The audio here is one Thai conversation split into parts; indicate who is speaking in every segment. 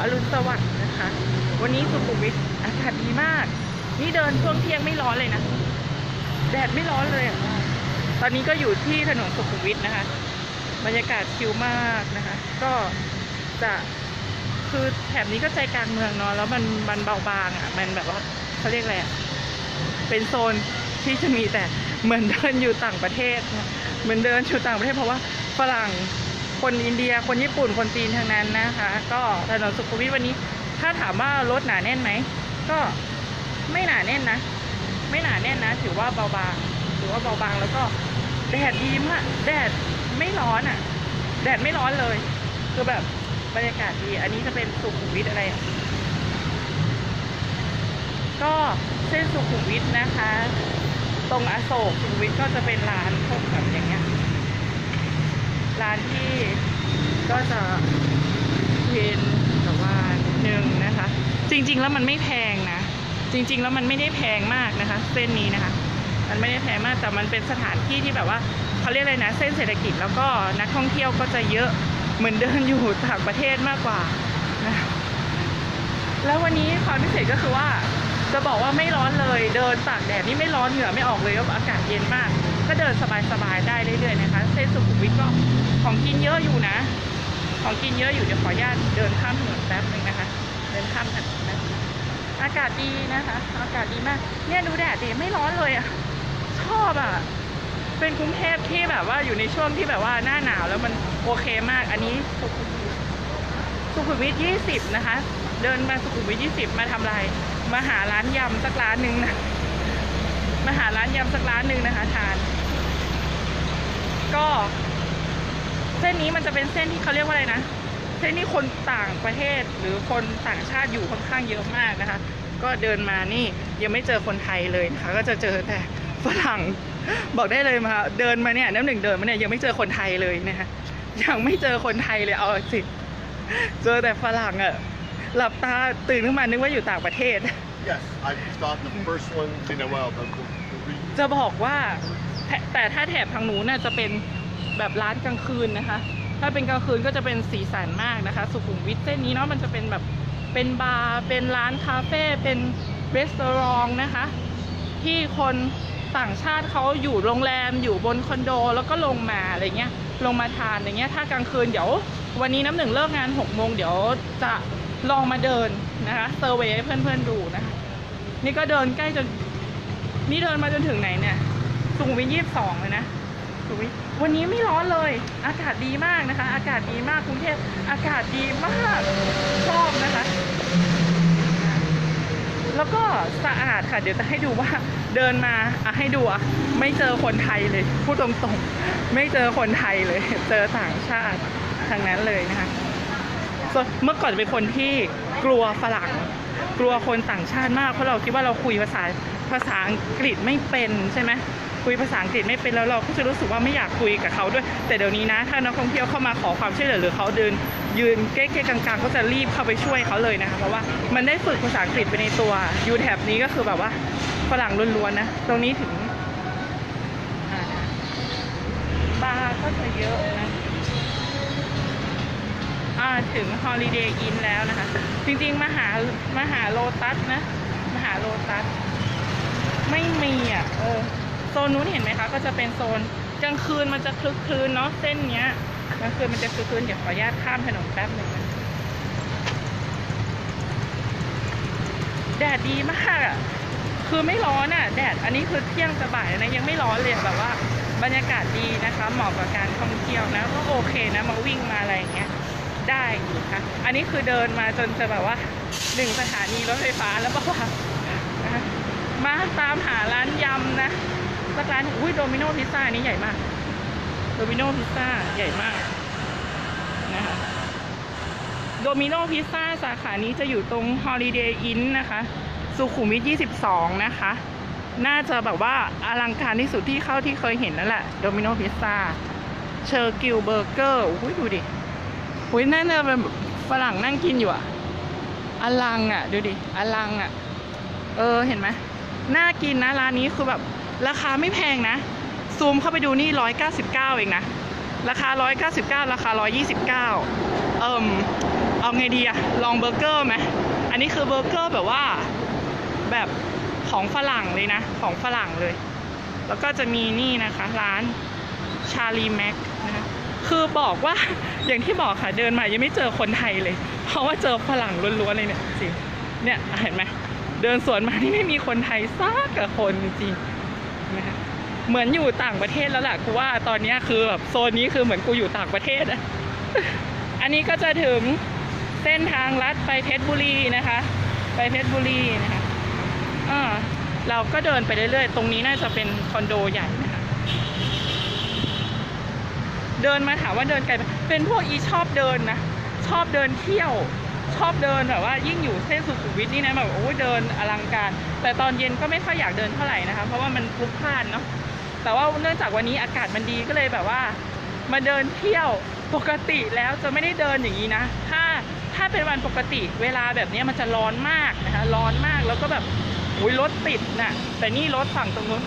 Speaker 1: อรุณสวัสดิ์นะคะ วันนี้สุขุมวิทอากาศดีมาก นี่เดินช่วงเที่ยงไม่ร้อนเลยนะ แดดไม่ร้อนเลยอะตอนนี้ก็อยู่ที่ถนนสุขุมวิทนะคะ บรรยากาศชิลมากนะคะ ก็จะคือแถบนี้ก็ใจกลางเมืองเนาะแล้วมันมันเบาบางอะ มันแบบว่าเขาเรียกอะไรอะเป็นโซนที่จะมีแต่เหมือนเดินอยู่ต่างประเทศ เหมือนเดินอยู่ต่างประเทศเพราะว่าฝรั่ง คนอินเดีย คนญี่ปุ่น คนจีนทั้งนั้นนะคะ ก็ถนนสุขุมวิทวันนี้ ถ้าถามว่ารถหนาแน่นไหม ก็ไม่หนาแน่นนะ ไม่หนาแน่นนะ ถือว่าเบาบาง ถือว่าเบาบางแล้วก็แดดดีมากแดดไม่ร้อนอะ แดดไม่ร้อนเลย คือแบบบรรยากาศดี อันนี้จะเป็นสุขุมวิทอะไร ก็เส้นสุขุมวิทนะคะ ตรงอโศกสุขุมวิทก็จะเป็นร้านพวกแบบอย่างเงี้ย ร้านที่ ก็จะเป็นแบบว่าหนึ่งนะคะ จริงๆแล้วมันไม่แพงนะ จริง ๆ แล้วมันไม่ได้แพงมากนะคะ เส้นนี้นะคะ มันไม่ได้แพงมากแต่มันเป็นสถานที่ที่แบบว่าเขาเรียกอะไรนะ เส้นเศรษฐกิจแล้วก็นักท่องเที่ยวก็จะเยอะเหมือนเดินอยู่ต่างประเทศมากกว่านะแล้ววันนี้ความพิเศษก็คือว่าจะบอกว่าไม่ร้อนเลย เดินตากแดดนี่ไม่ร้อนเหงื่อไม่ออกเลยว่าอากาศเย็นมาก ก็เดินสบายๆได้เรื่อยๆนะคะ เส้นสุขุมวิทก็ของกินเยอะอยู่นะ ของกินเยอะอยู่เดี๋ยวขออนุญาตเดินข้ามถนนแป๊บนึงนะคะ เดินข้ามถนนนะอากาศดีนะคะ อากาศดีมาก เนี่ยดูแดดดิไม่ร้อนเลยอะชอบอะเป็นกรุงเทพที่แบบว่าอยู่ในช่วงที่แบบว่าหน้าหนาวแล้วมันโอเคมาก อันนี้สุขุมวิทยี่สิบนะคะ เดินมาสุขุมวิทยี่สิบมาทำอะไร มาหาร้านยำสักร้านหนึ่งนะ มาหาร้านยำสักร้านหนึ่งนะคะ ทาน ก็ ส้นนี้มันจะเป็นเส้นที่เขาเรียกว่าอะไรนะ เส้นที่คนต่างประเทศหรือคนต่างชาติอยู่ค่อนข้างเยอะมากนะคะ ก็เดินมานี่ยังไม่เจอคนไทยเลยนะคะ ก็จะเจอแต่ฝรั่งบอกได้เลยมาเดินมาเนี่ยน้ำหนึ่งเดินมาเนี่ยยังไม่เจอคนไทยเลยนะคะยังไม่เจอคนไทยเลยเอาสิเจอแต่ฝรั่งอะหลับตาตื่นขึ้นมานึกว่าอยู่ต่างประเทศ
Speaker 2: Yes, I thought the first one, you know, well, the, the, the re-
Speaker 1: จะบอกว่าแต่แต่ถ้าแถบทางนู้นน่ะจะเป็น แบบร้านกลางคืนนะคะ ถ้าเป็นกลางคืนก็จะเป็นสีสันมากนะคะ สุขุมวิทเส้นนี้เนาะมันจะเป็นแบบเป็นบาร์เป็นร้านคาเฟ่เป็นรีสอร์ทนะคะ ที่คนต่างชาติเขาอยู่โรงแรมอยู่บนคอนโดแล้วก็ลงมาอะไรเงี้ยลงมาทานอย่างเงี้ยถ้ากลางคืนเดี๋ยว วันนี้น้ำหนึ่งเลิกงาน6กโมงเดี๋ยวจะลองมาเดินนะคะเซอร์เวยให้เพื่อนๆดูนะคะ นี่ก็เดินใกล้จน นี่เดินมาจนถึงไหนเนี่ยสุขุมวิทยี่สิบสองเลยนะ วันนี้ไม่ร้อนเลย อากาศดีมากนะคะ อากาศดีมากกรุงเทพอากาศดีมากชอบนะคะ แล้วก็สะอาดค่ะ เดี๋ยวจะให้ดูว่าเดินมาอะให้ดูอะไม่เจอคนไทยเลยพูดตรงๆ ไม่เจอคนไทยเลย เจอต่างชาติทางนั้นเลยนะคะส่วนเมื่อก่อนเป็นคนที่กลัวฝรั่งกลัวคนต่างชาติมากเพราะเราคิดว่าเราคุยภาษาภาษาอังกฤษไม่เป็นใช่ไหม คุยภาษาอังกฤษไม่เป็นแล้วเราก็จะรู้สึกว่าไม่อยากคุยกับเขาด้วย แต่เดี๋ยวนี้นะ ถ้านักท่องเที่ยวเข้ามาขอความช่วยเหลือหรือเขาเดิน ยืนเก๊กๆกลางๆ ก็จะรีบเข้าไปช่วยเขาเลยนะคะเพราะว่ามันได้ฝึกภาษาอังกฤษไปในตัวยูแถบนี้ก็คือแบบว่าฝรั่งล้วนๆนะตรงนี้ถึงบาร์ก็จะเยอะนะอ่าถึง Holiday Inn แล้วนะคะ จริงๆ มหามหาโลตัสนะ มหาโลตัส ไม่มีอะ เออ โซนนู้นเห็นไหมคะ ก็จะเป็นโซนกลางคืนมันจะคลึกคลืนเนาะเส้นเนี้ยกลางคืนมันจะคลึกคลืนเดี๋ยวขออนุญาตข้ามถนนแป๊บหนึ่งแดดดีมากอะคือไม่ร้อนอะแดดอันนี้คือเที่ยงจะบ่ายนะยังไม่ร้อนเลยแบบว่า บรรยากาศดีนะคะเหมาะกับการท่องเที่ยวนะก็โอเคนะมาวิ่งมาอะไรอย่างเงี้ยได้อยู่ค่ะ อันนี้คือเดินมาจนจะแบบว่าหนึ่งสถานีรถไฟฟ้าแล้วป่าวะนะมาตามหาร้านยำนะ สักร้านอุ้ยโดมิโนพิซซ่านี้ใหญ่มากโดมิโนพิซซ่าใหญ่มากนะคะโดมิโนพิซซ่าสาขานี้จะอยู่ตรง Holiday Inn นะคะ สุขุมวิท 22 นะคะ น่าจะแบบว่าอลังการที่สุดที่เข้าที่เคยเห็นนั่นแหละโดมิโนพิซซ่าเชอร์กิลเบอร์เกอร์อุ้ยดูดิอุ้ยนั่นน่ะเป็นฝรั่งนั่งกินอยู่อะอลังอะดูดิอลังอะเออเห็นไหมน่ากินนะร้านนี้คือแบบ ราคาไม่แพงนะ ซูมเข้าไปดูนี่ร้อยเก้าสิบเก้าเองนะ ราคาร้อยเก้าสิบเก้าราคาร้อยยี่สิบเก้าเอิ่มเอาไงดีอะลองเบอร์เกอร์ไหมอันนี้คือเบอร์เกอร์แบบว่าแบบของฝรั่งเลยนะ ของฝรั่งเลย แล้วก็จะมีนี่นะคะ ร้านชาลีแม็กนะคะคือบอกว่าอย่างที่บอกค่ะเดินมายังไม่เจอคนไทยเลย เพราะว่าเจอฝรั่งล้วนๆเลยเนี่ยจริงเนี่ยเห็นไหมเดินสวนมานี่ไม่มีคนไทยสักกับคนจริง ๆนะคะเหมือนอยู่ต่างประเทศแล้วแหละกูว่าตอนนี้คือแบบโซนนี้คือเหมือนกูอยู่ต่างประเทศอะอันนี้ก็จะถึงเส้นทางลัดไปเพชรบุรีนะคะ ไปเพชรบุรีนะคะอ่าเราก็เดินไปเรื่อยๆ ตรงนี้น่าจะเป็นคอนโดใหญ่นะคะ เดินมาถามว่าเดินไกลเป็นพวกอีชอบเดินนะ ชอบเดินเที่ยว ชอบเดินแบบว่ายิ่งอยู่เส้นสุขุมวิทนี่นะแบบโอ้ยเดินอลังการ แต่ตอนเย็นก็ไม่ค่อยอยากเดินเท่าไหร่นะคะ เพราะว่ามันพลุกพล่านเนาะแต่ว่าเนื่องจากวันนี้อากาศมันดีก็เลยแบบว่า มาเดินเที่ยวปกติแล้วจะไม่ได้เดินอย่างนี้นะ ถ้าถ้าเป็นวันปกติเวลาแบบนี้มันจะร้อนมากนะคะ ร้อนมากแล้วก็แบบอุ้ยรถติดน่ะ แต่นี่รถฝั่งตรงนู้น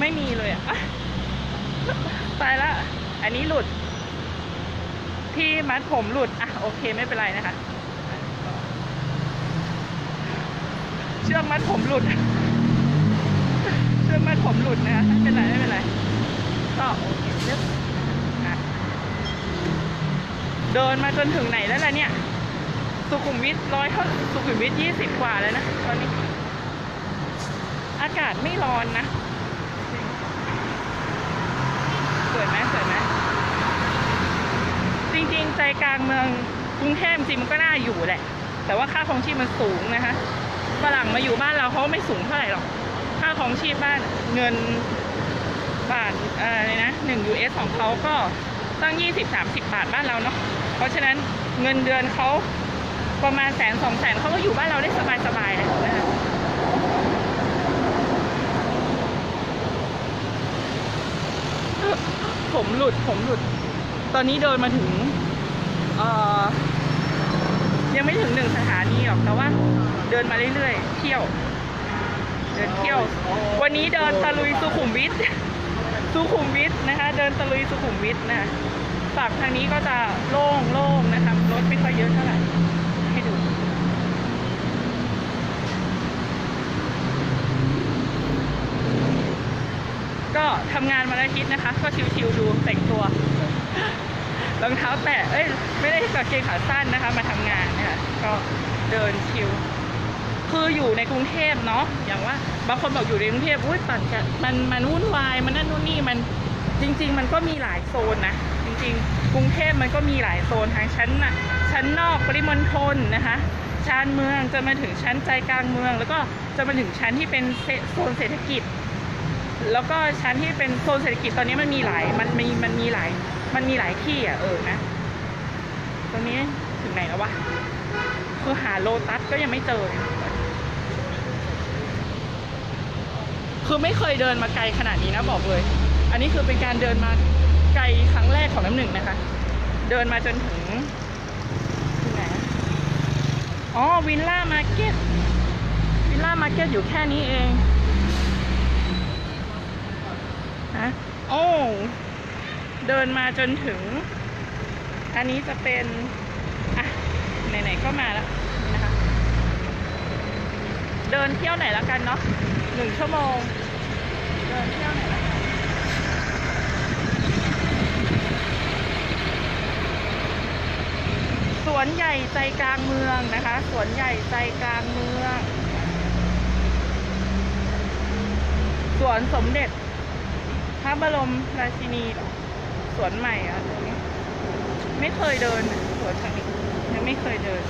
Speaker 1: ไม่มีเลยอะอะตายละ อันนี้หลุด ที่มัดผมหลุด อะโอเคไม่เป็นไรนะคะ เชือกมัดผมหลุด เชือกมัดผมหลุดนะไม่เป็นไรไม่เป็นไรก็โอเคเรียบเดินมาจนถึงไหนแล้วล่ะเนี่ย สุขุมวิทร้อยเท่าสุขุมวิทยี่สิบกว่าแล้วนะตอนนี้ อากาศไม่ร้อนนะสวยไหมสวยไหมจริงๆ ใจกลางเมืองกรุงเทพจริงมันก็น่าอยู่แหละ แต่ว่าค่าของชีพมันสูงนะคะ ฝรั่งมาอยู่บ้านเราเขาไม่สูงเท่าไหร่หรอก ค่าของชีพบ้านเงินบาทอะไรนะหนึ่ง US ของเขาก็ตั้ง 20 30 บาทบ้านเราเนาะ เพราะฉะนั้นเงินเดือนเขาประมาณแสนสองแสนเขาก็อยู่บ้านเราได้สบายๆเลยนะคะผมหลุดผมหลุด ตอนนี้เดินมาถึง เอ่อ ยังไม่ถึงหนึ่งสถานีหรอกแต่ว่าเดินมาเรื่อยๆ เที่ยว เดินเที่ยว วันนี้เดินตะลุยสุขุมวิทสุขุมวิทนะคะ เดินตะลุยสุขุมวิทนะฝั่งทางนี้ก็จะโล่งโล่งนะคะรถไม่ค่อยเยอะเท่าไหร่ให้ดูก็ทำงานวันอาทิตย์นะคะ ก็ชิวๆดูแต่งตัว รองเท้าแตะเอ้ยไม่ได้กางเกงขาสั้นนะคะ มาทำงานนะคะก็เดินชิวคืออยู่ในกรุงเทพเนาะอย่างว่า บางคนบอกอยู่ในกรุงเทพอุ้ยปั่นกันมันมันวุ่นวายมันนั่นนู่นนี่มันจริง ๆ มันก็มีหลายโซนนะจริง ๆ กรุงเทพมันก็มีหลายโซนทั้งชั้นน่ะชั้นนอกปริมณฑลนะคะชานเมืองจะมาถึงชั้นใจกลางเมือง แล้วก็จะมาถึงชั้นที่เป็นโซนเศรษฐกิจ แล้วก็ชั้นที่เป็นโซนเศรษฐกิจตอนนี้มันมีหลายมันมีมันมีหลายมันมีหลายที่อะเออนะตรงนี้ถึงไหนแล้ววะคือหาโลตัสก็ยังไม่เจอคือไม่เคยเดินมาไกลขนาดนี้นะบอกเลย อันนี้คือเป็นการเดินมาไกลครั้งแรกของน้ำหนึ่งนะคะ เดินมาจนถึงที่ไหนอะอ๋อวินล่ามาร์เก็ตวินล่ามาร์เก็ตอยู่แค่นี้เองะโอ้เดินมาจนถึง อันนี้จะเป็น อะ ไหนๆก็มาแล้วนะคะ เดินเที่ยวไหนแล้วกันเนาะหนึ่งชั่วโมง เดินเที่ยวไหนแล้วกันสวนใหญ่ใจกลางเมืองนะคะ สวนใหญ่ใจกลางเมือง สวนสมเด็จ ระบรมราชินีสวนใหม่อะตรงนี้ ไม่เคยเดินสวนทางนี้ยังไม่เคยเดิน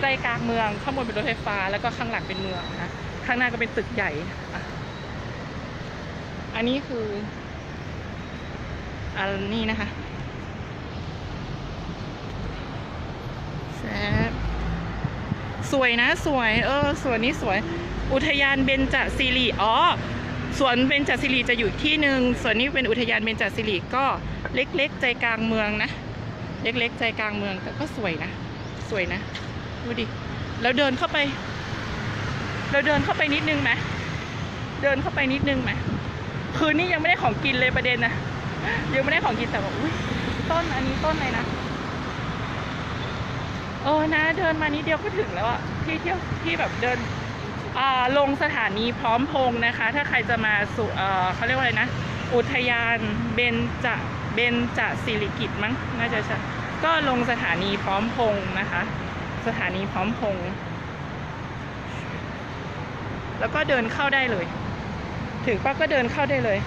Speaker 1: ใจกลางเมืองข้างบนเป็นรถไฟฟ้า แล้วก็ข้างหลังเป็นเมืองนะข้างหน้าก็เป็นตึกใหญ่ อันนี้คืออันนี้นะคะแซ่บ สวยนะสวย เออสวนนี้สวย อุทยานเบญจศิริอ๋อสวนเบญจศิริจะอยู่ที่หนึ่งส่วนนี้เป็นอุทยานเบญจศิริก็เล็กๆ ใจกลางเมืองนะ เล็กๆ ใจกลางเมืองแต่ก็สวยนะ สวยนะดูดิแล้วเดินเข้าไป เราเดินเข้าไปนิดนึงไหมเดินเข้าไปนิดนึงไหมคืนนี้ยังไม่ได้ของกินเลยประเด็นนะยังไม่ได้ของกินแต่บอกอุ้ยต้นอันนี้ต้นอะไรนะ เออนะ เดินมานิดเดียวก็ถึงแล้วอะที่เที่ยวที่แบบเดินอ่าลงสถานีพร้อมพงนะคะ ถ้าใครจะมาสู่เอ่อเขาเรียกว่าอะไรนะ อุทยานเบญจะเบญจะสิริกิตมั้งน่าจะใช่ก็ลงสถานีพร้อมพงนะคะ สถานีพร้อมพง แล้วก็เดินเข้าได้เลย ถึงปั๊บก็เดินเข้าได้เลย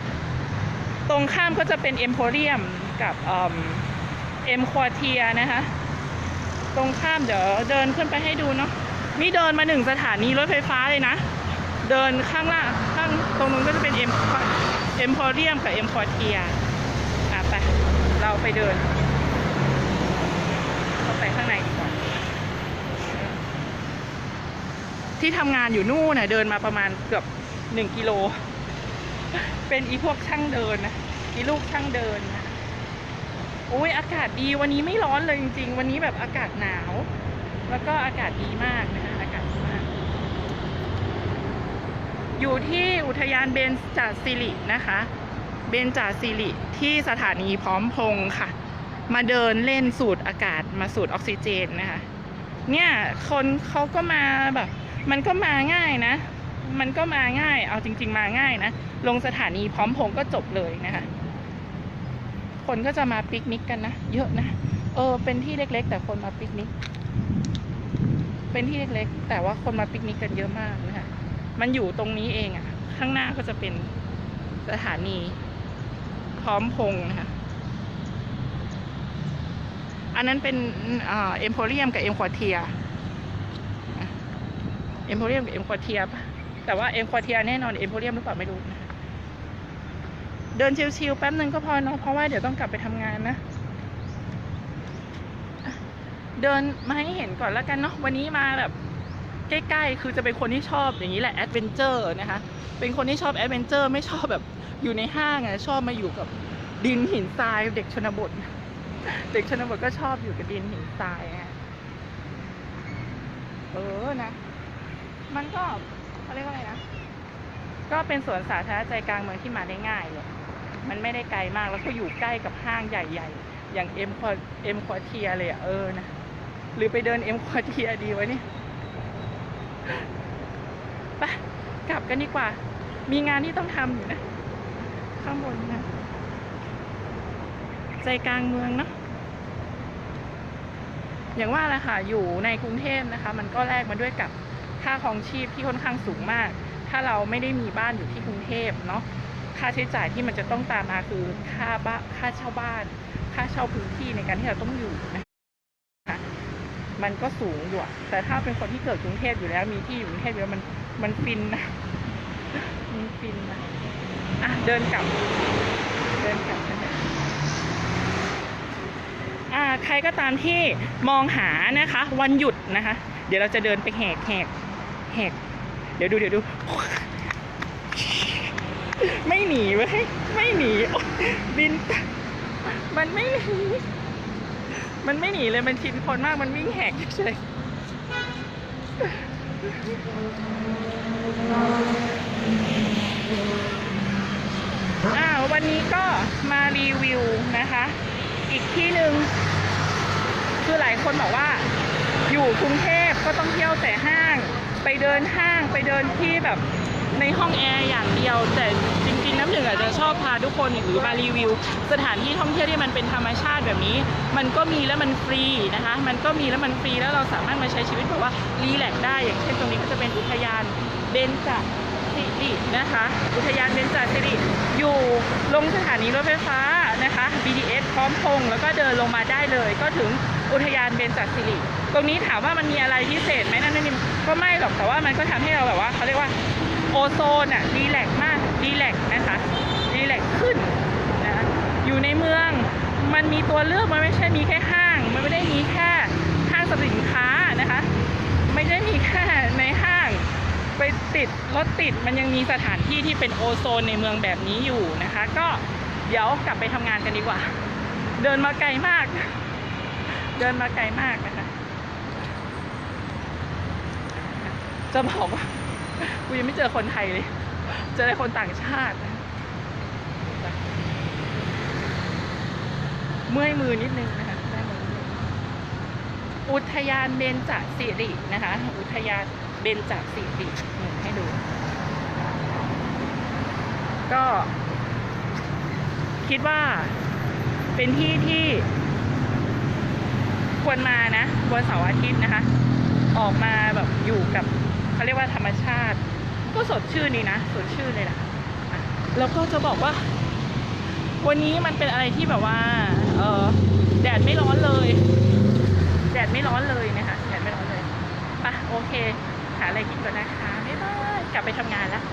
Speaker 1: ตรงข้ามก็จะเป็นเอ็มโพเรียมกับเอ็มควอเทียนะคะ ตรงข้ามเดี๋ยวเดินขึ้นไปให้ดูเนาะนี่เดินมาหนึ่งสถานีรถไฟฟ้าเลยนะ เดินข้างล่างข้างตรงนู้นก็จะเป็นเอ็มเอ็มพอเรียมกับเอ็มพอเทียอะไปเราไปเดินเข้าไปข้างในดีกว่าที่ทำงานอยู่นู่นน่ะเดินมาประมาณเกือบหนึ่งกิโล เป็นอีพวกช่างเดินนะอีลูกช่างเดินนะ โอ้ยอากาศดีวันนี้ไม่ร้อนเลยจริง ๆ วันนี้แบบอากาศหนาว แล้วก็อากาศดีมากนะคะอากาศดีมาก อยู่ที่อุทยานเบญจสิรินะคะ เบญจสิริที่สถานีพร้อมพงษ์ค่ะ มาเดินเล่นสูดอากาศมาสูดออกซิเจนนะคะ เนี่ยคนเขาก็มาแบบ มันก็มาง่ายนะ มันก็มาง่าย เอาจริง ๆ มาง่ายนะ ลงสถานีพร้อมพงษ์ก็จบเลยนะคะ คนก็จะมาปิกนิกกันนะ เยอะนะ เออ เป็นที่เล็ก ๆ แต่คนมาปิกนิก เป็นที่เล็กๆ แต่ว่าคนมาปิกนิกกันเยอะมากนะคะ มันอยู่ตรงนี้เองอะ่ะข้างหน้าก็จะเป็นสถานี พร้อมพงนะคะ อันนั้นเป็นเอ็มโพเรียมกับเอ็มควอเทีย เอ็มโพเรียมกับเอ็มควอเทียแต่ว่าเอ็มควอเทียแน่นอนเอ็มโพเรียมหรือเปล่าไม่รู้นะ เดินชิวๆแป๊บนึงก็พอเนาะเพราะว่าเดี๋ยวต้องกลับไปทำงานนะ เดินมาให้เห็นก่อนแล้วกันเนาะวันนี้มาแบบใกล้ๆ คือจะเป็นคนที่ชอบอย่างนี้แหละแอดเวนเจอร์นะคะ เป็นคนที่ชอบแอดเวนเจอร์ไม่ชอบแบบอยู่ในห้างอะชอบมาอยู่กับดินหินทรายเด็กชนบท เด็กชนบทก็ชอบอยู่กับดินหินทรายอะเออนะ มันก็เขาเรียกว่าอะไรนะ ก็เป็นสวนสาธารณะใจกลางเมืองที่มาได้ง่ายเลย มันไม่ได้ไกลมากแล้วก็อยู่ใกล้กับห้างใหญ่ๆ อย่างเอ็มควเอ็มควอเทียเลยอะเออนะ หรือไปเดินเอ็มควอเทียดีวะนี่ไปกลับกันดีกว่า มีงานที่ต้องทำอยู่นะ ข้างบนนะ ใจกลางเมืองเนอะอย่างว่าแหละค่ะอยู่ในกรุงเทพนะคะ มันก็แลกมาด้วยกับค่าครองชีพที่ค่อนข้างสูงมาก ถ้าเราไม่ได้มีบ้านอยู่ที่กรุงเทพเนาะ ค่าใช้จ่ายที่มันจะต้องตามมาคือค่าบ้าค่าเช่าบ้าน ค่าเช่าพื้นที่ในการที่เราต้องอยู่นะคะมันก็สูงอยู่แต่ถ้าเป็นคนที่เกิดกรุงเทพอยู่แล้ว มีที่อยู่กรุงเทพอยู่แล้วมันมันฟินนะมันฟินนะอะเดินกลับ เดินกลับกันนะอ่าใครก็ตามที่มองหานะคะ วันหยุดนะคะ เดี๋ยวเราจะเดินไปแหกแหกแหกเดี๋ยวดูเดี๋ยวดู ไม่หนีเว้ยไม่หนีบิน มันไม่หนี มันไม่หนีเลยมันชินคนมากมันวิ่งแหกเฉยอ้าววันนี้ก็มารีวิวนะคะ อีกที่หนึ่งคือหลายคนบอกว่า อยู่กรุงเทพก็ต้องเที่ยวแต่ห้าง ไปเดินห้างไปเดินที่แบบ ในห้องแอร์อย่างเดียว แต่จริงๆน้ำหนึ่งอาจจะชอบพาทุกคนหรือมารีวิว สถานที่ท่องเที่ยวที่มันเป็นธรรมชาติแบบนี้ มันก็มีแล้วมันฟรีนะคะ มันก็มีแล้วมันฟรีแล้วเราสามารถมาใช้ชีวิตแบบว่ารีแลกซ์ได้ อย่างเช่นตรงนี้ก็จะเป็นอุทยานเบญจสิรินะคะ อุทยานเบญจสิริอยู่ลงสถานีรถไฟฟ้านะคะ BTS พร้อมพงแล้วก็เดินลงมาได้เลย ก็ถึงอุทยานเบญจสิริตรงนี้ถามว่ามันมีอะไรพิเศษไหมนั่นนี่ก็ไม่หรอกแต่ว่ามันก็ทำให้เราแบบว่าเขาเรียกว่า โอโซนอะรีแลกมากรีแลกนะคะรีแลกขึ้นนะคะอยู่ในเมืองมันมีตัวเลือกมันไม่ใช่มีแค่ห้าง มันไม่ได้มีแค่ห้างสรรพสินค้านะคะ ไม่ได้มีแค่ในห้าง ไปติดรถติดมันยังมีสถานที่ที่เป็นโอโซนในเมืองแบบนี้อยู่นะคะ ก็เดี๋ยวกลับไปทำงานกันดีกว่า เดินมาไกลมาก เดินมาไกลมากนะคะจะบอกว่า กูยังไม่เจอคนไทยเลย เจอแต่คนต่างชาตินะเมื่อยมือนิดนึงนะคะได้มือนิดนึงอุทยานเบญจสิรินะคะ อุทยานเบญจสิรินี่ให้ดู ก็ คิดว่าเป็นที่ที่ควรมานะวันเสาร์อาทิตย์นะคะ ออกมาแบบอยู่กับ เขาเรียกว่าธรรมชาติ ก็สดชื่นนี่นะสดชื่นเลยล่ะแล้วก็จะบอกว่า วันนี้มันเป็นอะไรที่แบบว่า เออแดดไม่ร้อนเลย แดดไม่ร้อนเลยนะคะแดดไม่ร้อนเลยปะโอเคหาอะไรกินก่อนนะคะบ๊ายบายกลับไปทำงานแล้ว